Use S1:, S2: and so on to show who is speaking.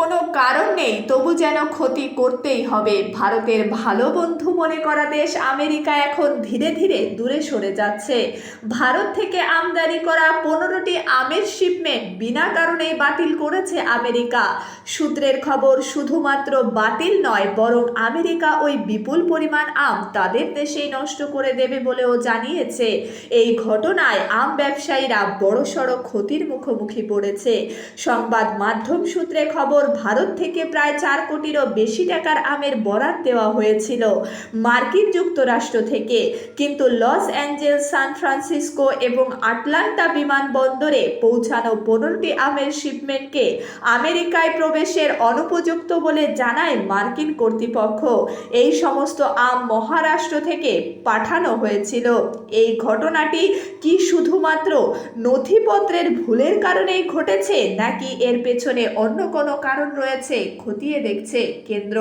S1: কোনো কারণ নেই, তবু যেন ক্ষতি করতেই হবে। ভারতের ভালো বন্ধু মনে করা দেশ আমেরিকা এখন ধীরে ধীরে দূরে সরে যাচ্ছে। ভারত থেকে আমদানি করা পনেরোটি আমের শিপমেন্ট বিনা কারণেই বাতিল করেছে আমেরিকা। সূত্রের খবর, শুধুমাত্র বাতিল নয়, বরং আমেরিকা ওই বিপুল পরিমাণ আম তাদের দেশেই নষ্ট করে দেবে বলেও জানিয়েছে। এই ঘটনায় আম ব্যবসায়ীরা বড়সড় ক্ষতির মুখোমুখি পড়েছে। সংবাদ মাধ্যম সূত্রে খবর ভারত থেকে প্রায় চার কোটিরও বেশি টাকার আমের বরাদ দেওয়া হয়েছিল মার্কিন যুক্তরাষ্ট্র থেকে। কিন্তু লস অ্যাঞ্জেলস, সান ফ্রান্সিসকো এবং আটলান্টা বিমানবন্দরে পৌঁছানো পনেরোটি আমের শিপমেন্টকে আমেরিকায় প্রবেশের অনুপযুক্ত বলে জানায় মার্কিন কর্তৃপক্ষ। এই সমস্ত আম মহারাষ্ট্র থেকে পাঠানো হয়েছিল। এই ঘটনাটি কি শুধুমাত্র নথিপত্রের ভুলের কারণেই ঘটেছে, নাকি এর পেছনে অন্য কোনো কারণ রয়েছে খতিয়ে দেখছে কেন্দ্র।